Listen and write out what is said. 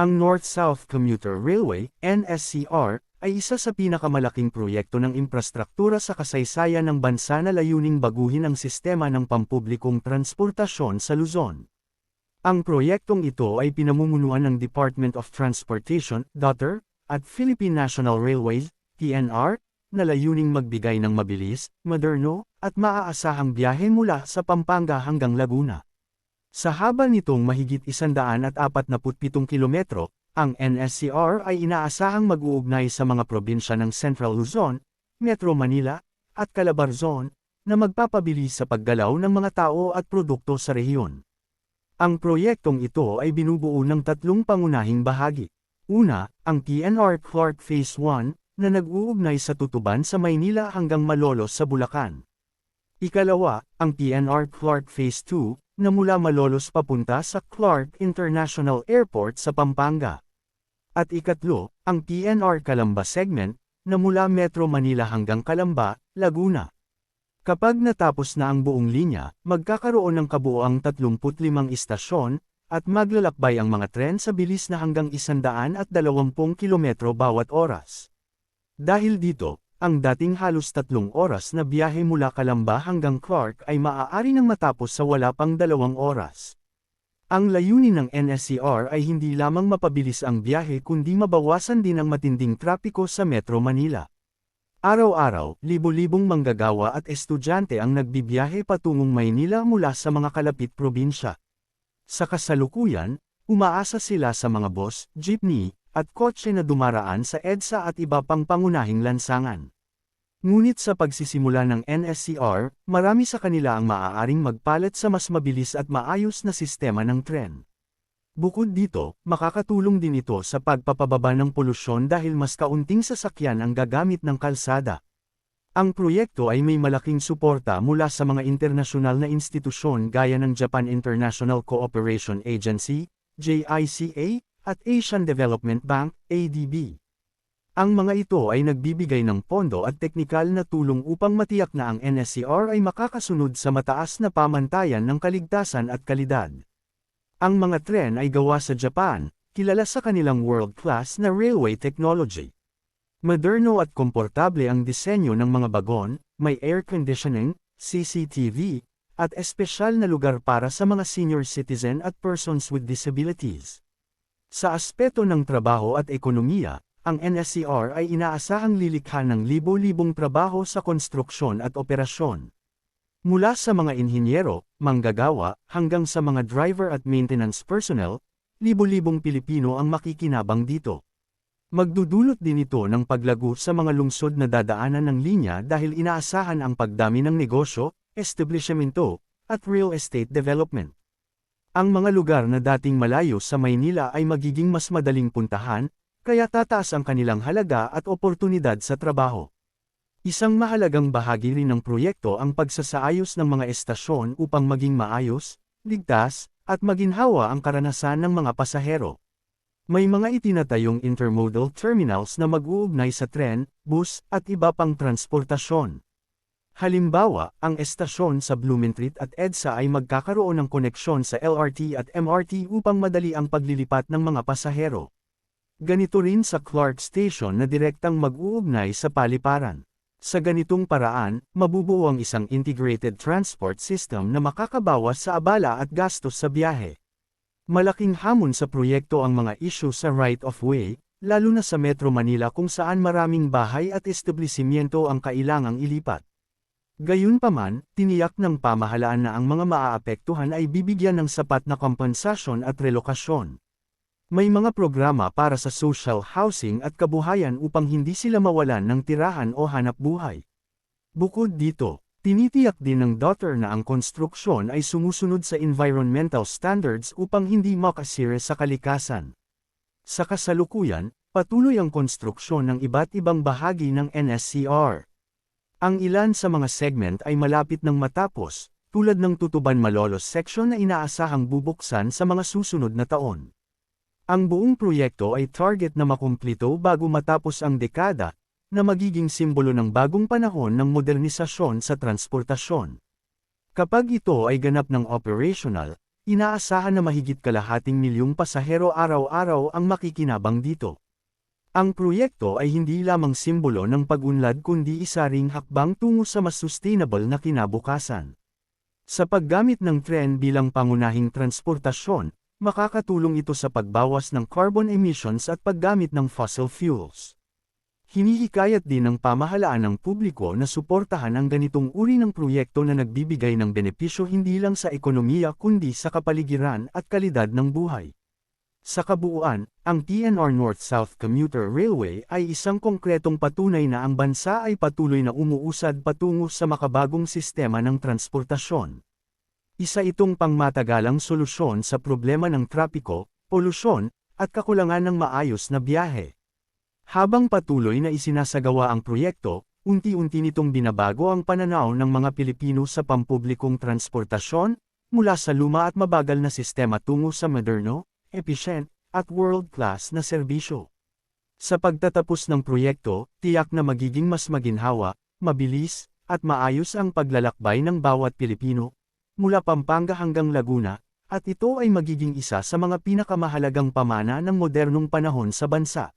Ang North-South Commuter Railway, NSCR, ay isa sa pinakamalaking proyekto ng infrastruktura sa kasaysayan ng bansa na layuning baguhin ang sistema ng pampublikong transportasyon sa Luzon. Ang proyektong ito ay pinamumunuan ng Department of Transportation, DOTR, at Philippine National Railways, PNR, na layuning magbigay ng mabilis, moderno, at maaasahang biyahe mula sa Pampanga hanggang Laguna. Sa haba nitong mahigit 147 kilometro, ang NSCR ay inaasahang mag-uugnay sa mga probinsya ng Central Luzon, Metro Manila, at Calabarzon, na magpapabilis sa paggalaw ng mga tao at produkto sa rehiyon. Ang proyektong ito ay binubuo ng tatlong pangunahing bahagi. Una, ang PNR Clark Phase 1, na nag-uugnay sa tutuban sa Maynila hanggang Malolos sa Bulacan. Ikalawa, ang PNR Clark Phase 2, na mula Malolos papunta sa Clark International Airport sa Pampanga. At ikatlo, ang PNR Calamba segment, na mula Metro Manila hanggang Calamba, Laguna. Kapag natapos na ang buong linya, magkakaroon ng kabuoang 35 istasyon, at maglalakbay ang mga tren sa bilis na hanggang 120 kilometro bawat oras. Dahil dito, ang dating halos tatlong oras na biyahe mula Kalamba hanggang Clark ay maaari nang matapos sa wala pang dalawang oras. Ang layunin ng NSCR ay hindi lamang mapabilis ang biyahe kundi mabawasan din ang matinding trapiko sa Metro Manila. Araw-araw, libo-libong manggagawa at estudyante ang nagbibiyahe patungong Maynila mula sa mga kalapit probinsya. Sa kasalukuyan, umaasa sila sa mga bus, jeepney, at kotse na dumaraan sa EDSA at iba pang pangunahing lansangan. Ngunit sa pagsisimula ng NSCR, marami sa kanila ang maaaring magpalit sa mas mabilis at maayos na sistema ng tren. Bukod dito, makakatulong din ito sa pagpapababa ng polusyon dahil mas kaunting sasakyan ang gagamit ng kalsada. Ang proyekto ay may malaking suporta mula sa mga internasyonal na institusyon gaya ng Japan International Cooperation Agency, JICA, at Asian Development Bank, ADB. Ang mga ito ay nagbibigay ng pondo at teknikal na tulong upang matiyak na ang NSCR ay makakasunod sa mataas na pamantayan ng kaligtasan at kalidad. Ang mga tren ay gawa sa Japan, kilala sa kanilang world-class na railway technology. Moderno at komportable ang disenyo ng mga bagon, may air conditioning, CCTV, at espesyal na lugar para sa mga senior citizen at persons with disabilities. Sa aspeto ng trabaho at ekonomiya, ang NSCR ay inaasahang lilikha ng libo-libong trabaho sa konstruksyon at operasyon. Mula sa mga inhinyero, manggagawa, hanggang sa mga driver at maintenance personnel, libo-libong Pilipino ang makikinabang dito. Magdudulot din ito ng paglago sa mga lungsod na dadaanan ng linya dahil inaasahan ang pagdami ng negosyo, establishmento, at real estate development. Ang mga lugar na dating malayo sa Maynila ay magiging mas madaling puntahan, kaya tataas ang kanilang halaga at oportunidad sa trabaho. Isang mahalagang bahagi rin ng proyekto ang pagsasaayos ng mga estasyon upang maging maayos, ligtas, at maginhawa ang karanasan ng mga pasahero. May mga itinatayong intermodal terminals na mag-uugnay sa tren, bus, at iba pang transportasyon. Halimbawa, ang estasyon sa Blumentritt at EDSA ay magkakaroon ng koneksyon sa LRT at MRT upang madali ang paglilipat ng mga pasahero. Ganito rin sa Clark Station na direktang mag-uugnay sa paliparan. Sa ganitong paraan, mabubuo ang isang integrated transport system na makakabawas sa abala at gastos sa biyahe. Malaking hamon sa proyekto ang mga issue sa right-of-way, lalo na sa Metro Manila kung saan maraming bahay at establishmento ang kailangang ilipat. Gayunpaman, tiniyak ng pamahalaan na ang mga maaapektuhan ay bibigyan ng sapat na kompensasyon at relokasyon. May mga programa para sa social housing at kabuhayan upang hindi sila mawalan ng tirahan o hanap buhay. Bukod dito, tinitiyak din ng daughter na ang konstruksyon ay sumusunod sa environmental standards upang hindi makasira sa kalikasan. Sa kasalukuyan, patuloy ang konstruksyon ng iba't ibang bahagi ng NSCR. Ang ilan sa mga segment ay malapit ng matapos, tulad ng Tutuban Malolos section na inaasahang bubuksan sa mga susunod na taon. Ang buong proyekto ay target na makumplito bago matapos ang dekada, na magiging simbolo ng bagong panahon ng modernisasyon sa transportasyon. Kapag ito ay ganap ng operational, Inaasahan na mahigit kalahating milyong pasahero araw-araw ang makikinabang dito. Ang proyekto ay hindi lamang simbolo ng pag-unlad kundi isa ring hakbang tungo sa mas sustainable na kinabukasan. Sa paggamit ng tren bilang pangunahing transportasyon, makakatulong ito sa pagbawas ng carbon emissions at paggamit ng fossil fuels. Hinihikayat din ng pamahalaan ng publiko na suportahan ang ganitong uri ng proyekto na nagbibigay ng benepisyo hindi lang sa ekonomiya kundi sa kapaligiran at kalidad ng buhay. Sa kabuuan, ang TNR North-South Commuter Railway ay isang konkretong patunay na ang bansa ay patuloy na umuusad patungo sa makabagong sistema ng transportasyon. Isa itong pangmatagalang solusyon sa problema ng trapiko, polusyon, at kakulangan ng maayos na biyahe. Habang patuloy na isinasagawa ang proyekto, unti-unti nitong binabago ang pananaw ng mga Pilipino sa pampublikong transportasyon, mula sa luma at mabagal na sistema tungo sa moderno, efficient, at world-class na serbisyo. Sa pagtatapos ng proyekto, tiyak na magiging mas maginhawa, mabilis, at maayos ang paglalakbay ng bawat Pilipino, mula Pampanga hanggang Laguna, at ito ay magiging isa sa mga pinakamahalagang pamana ng modernong panahon sa bansa.